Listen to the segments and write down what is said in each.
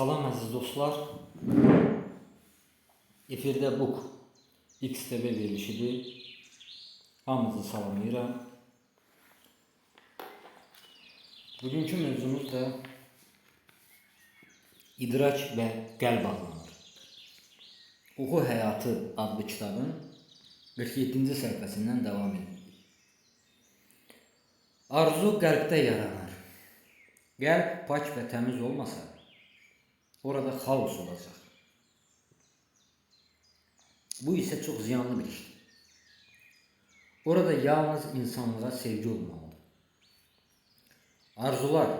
Salam əziz dostlar. Efirdə Book XTV verilişidir. Hamınızı salamlayıram. Bugünkü mövzumuz da İdraç və Qəlb adlanır. Oxu Həyatı adlı kitabın 47-ci səhifəsindən davam. Arzu qəlbdə yaranır. Qəlb pak və təmiz olmasa, orada xaos olacaq. Bu isə çox ziyanlı bir işdir. Orada yalnız insanlığa sevgi olmalıdır. Arzular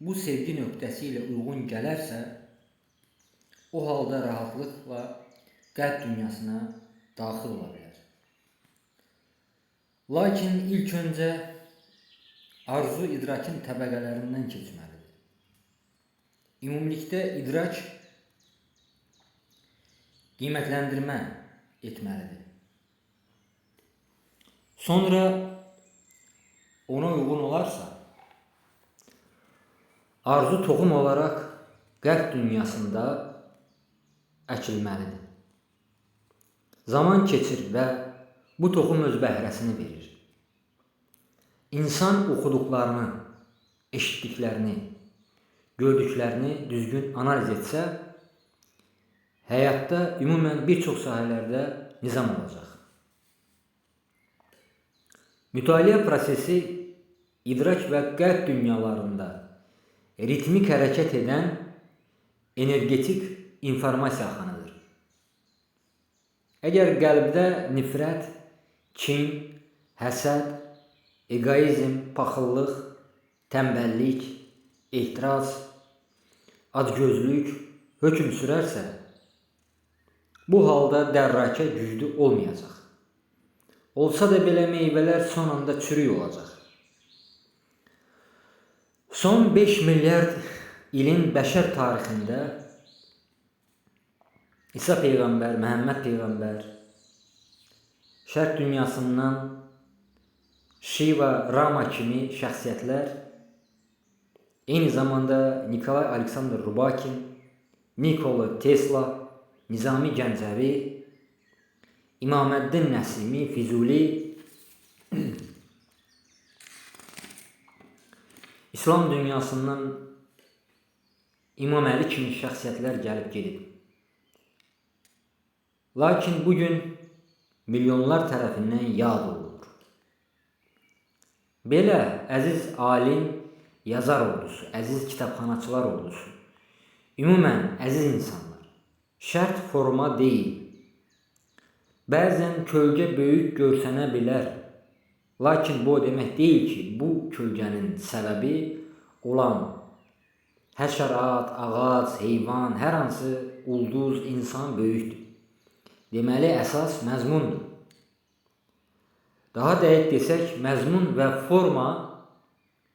bu sevgi nöqtəsi ilə uyğun gələrsə, o halda rahatlıqla qəlb dünyasına daxil ola bilər. Lakin ilk öncə arzu idrakın təbəqələrindən keçməlidir. Ümumilikdə idrak qiymətləndirmə etməlidir. Sonra ona uyğun olarsa arzu toxum olaraq qəlb dünyasında əkilməlidir. Zaman keçir və bu toxum öz bəhrəsini verir. İnsan oxuduqlarını, eşitdiklərini, gördüklərini düzgün analiz etsə, həyatda ümumən bir çox sahələrdə nizam olacaq. Mütaliə prosesi idrak və qəlb dünyalarında ritmik hərəkət edən energetik informasiya axınıdır. Əgər qəlbdə nifrət, kin, həsəd, egoizm, paxıllıq, tənbəllik, ehtiras, acgözlük hökm sürərsə, bu halda dərrakə güclü olmayacaq. Olsa da belə meyvələr son anda çürük olacaq. Son 5 milyard ilin bəşər tarixində İsa peyğəmbər, Məhəmməd peyğəmbər Şərq dünyasından Shiva, Rama kimi şəxsiyyətlər eyni zamanda Nikolay Aleksandr Rubakin, Nikola Tesla, Nizami Gəncəvi, İmaməddin Nəsimi, Füzuli, İslam dünyasından İmam Əli kimi şəxsiyyətlər gəlib gedib. Lakin bugün milyonlar tərəfindən yad olunur. Belə əziz alim, yazar ordusu, əziz kitabxanaçılar ordusu, ümumən əziz insanlar, şərt forma deyil. Bəzən kölgə böyük görsənə bilər. Lakin bu o demək deyil ki, bu kölgənin səbəbi olan həşərat, ağac, heyvan, hər hansı ulduz, insan böyükdür. Deməli əsas məzmundur. Daha dəqiq desək, məzmun və forma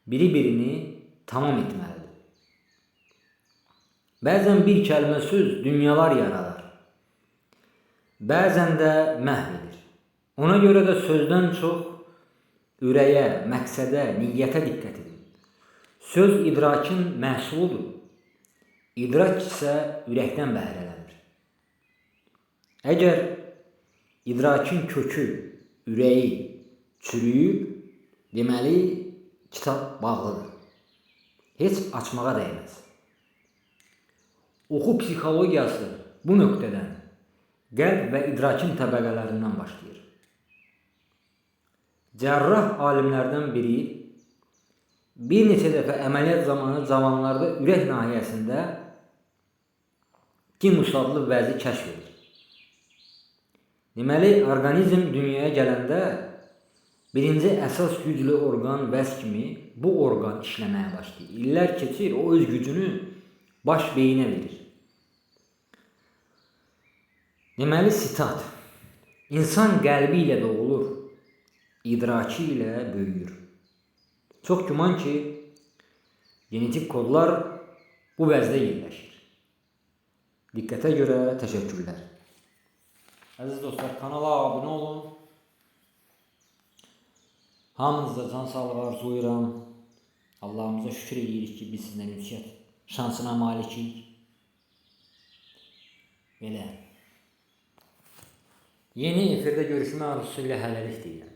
biri-birini tamam etməlidir. Bəzən bir kəlmə söz dünyalar yaradır. Bəzən də məhv edir. Ona görə də sözdən çox ürəyə, məqsədə, niyyətə diqqət edin. Söz idrakin məhsuludur. İdrak isə ürəkdən bəhrələnir. Əgər idrakin kökü, ürəyi çürüyüb, deməli kitab bağlıdır. Heç açmağa dəyməz. Oxu psixologiyası bu nöqtədən qəlb və idrakin təbəqələrindən başlayır. Cərrah alimlərdən biri bir neçə dəfə əməliyyat zamanı cavanlarda ürək nahiyəsində timus adlı vəzi kəşf edir. Deməli, orqanizm dünyaya gələndə birinci əsas güclü orqan vəz kimi bu orqan işləməyə başlayır. İllər keçir, o öz gücünü baş beyinə verir. Deməli, sitat. İnsan qəlbi ilə doğulur, idraki ilə böyüyür. Çox güman ki, genetik kodlar bu vəzdə yerləşir. Diqqətə görə təşəkkürlər. Əziz dostlar, kanala abunə olun. Hamınıza can sağlığı arzulayıram. Allahımıza şükür edirik ki biz sizden yüksək şansına malikik. Belə. Yeni efirdə görüşmə arzusu ilə hələlik deyirəm.